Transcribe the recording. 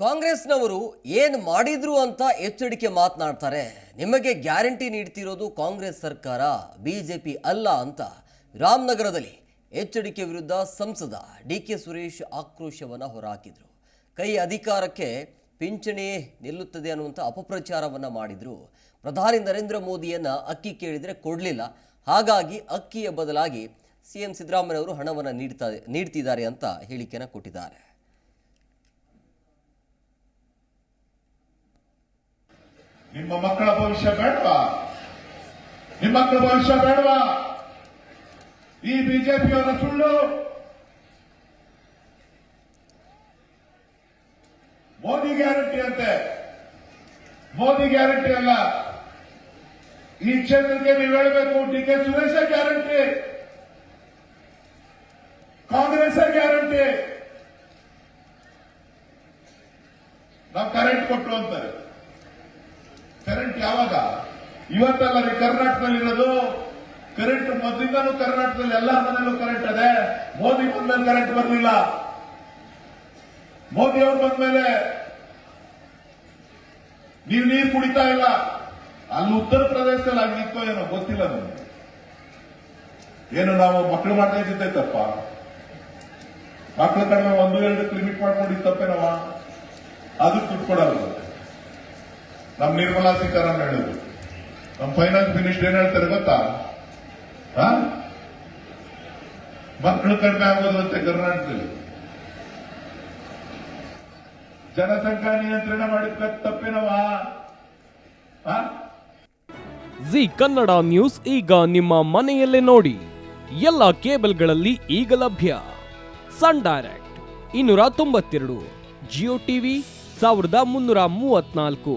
ಕಾಂಗ್ರೆಸ್ನವರು ಏನು ಮಾಡಿದ್ರು ಅಂತ ಎಚ್ಚರಿಕೆ ಮಾತನಾಡ್ತಾರೆ? ನಿಮಗೆ ಗ್ಯಾರಂಟಿ ನೀಡ್ತಿರೋದು ಕಾಂಗ್ರೆಸ್ ಸರ್ಕಾರ, ಬಿಜೆಪಿ ಅಲ್ಲ ಅಂತ ರಾಮನಗರದಲ್ಲಿ ಎಚ್ಚರಿಕೆ ವಿರುದ್ಧ ಸಂಸದ ಡಿ ಕೆ ಸುರೇಶ್ ಆಕ್ರೋಶವನ್ನು ಹೊರಹಾಕಿದರು. ಕೈ ಅಧಿಕಾರಕ್ಕೆ ಪಿಂಚಣಿ ನಿಲ್ಲುತ್ತದೆ ಅನ್ನುವಂಥ ಅಪಪ್ರಚಾರವನ್ನು ಮಾಡಿದರು. ಪ್ರಧಾನಿ ನರೇಂದ್ರ ಮೋದಿಯನ್ನು ಅಕ್ಕಿ ಕೇಳಿದರೆ ಕೊಡಲಿಲ್ಲ. ಹಾಗಾಗಿ ಅಕ್ಕಿಯ ಬದಲಾಗಿ ಸಿ ಎಂ ಸಿದ್ದರಾಮಯ್ಯವರು ಹಣವನ್ನು ನೀಡ್ತಾ, ನೀಡ್ತಿದ್ದಾರೆ ಅಂತ ಹೇಳಿಕೆಯನ್ನು ಕೊಟ್ಟಿದ್ದಾರೆ. ನಿಮ್ಮ ಮಕ್ಕಳ ಭವಿಷ್ಯ ಬೇಡವಾ? ನಿಮ್ಮ ಮಕ್ಕಳ ಭವಿಷ್ಯ ಬೇಡವಾ? ಈ ಬಿಜೆಪಿಯವರ ಸುಳ್ಳು? ಮೋದಿ ಗ್ಯಾರಂಟಿ ಅಂತೆ. ಮೋದಿ ಗ್ಯಾರಂಟಿ ಅಲ್ಲ. ಈ ಕ್ಷೇತ್ರಕ್ಕೆ ನೀವು ಹೇಳಬೇಕು, D K Suresh guarantee. Congress guarantee. ನಾವು ಕರೆಂಟ್ ಕೊಟ್ಟು ಅಂತಾರೆ. ಕರೆಂಟ್ ಯಾವಾಗ? ಇವತ್ತಲ್ಲ ರೀ ಕರ್ನಾಟಕದಲ್ಲಿ ಇರೋದು ಕರೆಂಟ್ ಮೊದಲಿಂದಲೂ ಕರ್ನಾಟಕದಲ್ಲಿ ಎಲ್ಲ ಮನೆಯಲ್ಲೂ ಕರೆಂಟ್ ಇದೆ ಮೋದಿ ಬಂದ್ಮೇಲೆ ಕರೆಂಟ್ ಬರಲಿಲ್ಲ. ಮೋದಿ ಅವರು ಬಂದ್ಮೇಲೆ ನೀವು ನೀರು ಕುಡಿತಾ ಇಲ್ಲ. ಅಲ್ಲಿ ಉತ್ತರ ಪ್ರದೇಶದಲ್ಲಿ ಆಗಿತ್ತೋ ಏನೋ ಗೊತ್ತಿಲ್ಲ ನಮಗೆ. ಏನು ನಾವು ಮಕ್ಕಳು ಮಾಡ್ತಾ ಇದ್ದಿದ್ದೆ ತಪ್ಪ. ಮಕ್ಕಳ ಕಡಿಮೆ ಒಂದು, ಎರಡು ಲಿಮಿಟ್ ಮಾಡ್ಕೊಂಡಿದ್ದ ತಪ್ಪೇನವ? ಅದಕ್ಕೆ ದುಡ್ಡು ಕೊಡಲ್ಲ. ನಮ್ ನಿರ್ಮಲಾ ಸೀತಾರಾಮನ್ ಹೇಳಿದ್ರು ನಮ್ ಫೈನಾನ್ಸ್ ಮಿನಿಸ್ಟರ್ ಏನ್ ಹೇಳ್ತಾರೆ ಗೊತ್ತಾ? ಮಕ್ಕಳು ಕಡಿಮೆ ಆಗೋದಂತೆ ಕರ್ನಾಟಕದಲ್ಲಿ. ಜನಸಂಖ್ಯಾ ನಿಯಂತ್ರಣ ಮಾಡಿದ ತಪ್ಪೇನವಾ? ಜಿ ಕನ್ನಡ ನ್ಯೂಸ್ ಈಗ ನಿಮ್ಮ ಮನೆಯಲ್ಲೇ ನೋಡಿ. ಎಲ್ಲ ಕೇಬಲ್ಗಳಲ್ಲಿ ಈಗ ಲಭ್ಯ. ಸನ್ ಡೈರೆಕ್ಟ್, ಇನ್ನೂರ ತೊಂಬತ್ತೆರಡು, ಜಿಯೋ ಟಿವಿ, ಸಾವಿರದ ಮುನ್ನೂರ ಮೂವತ್ನಾಲ್ಕು.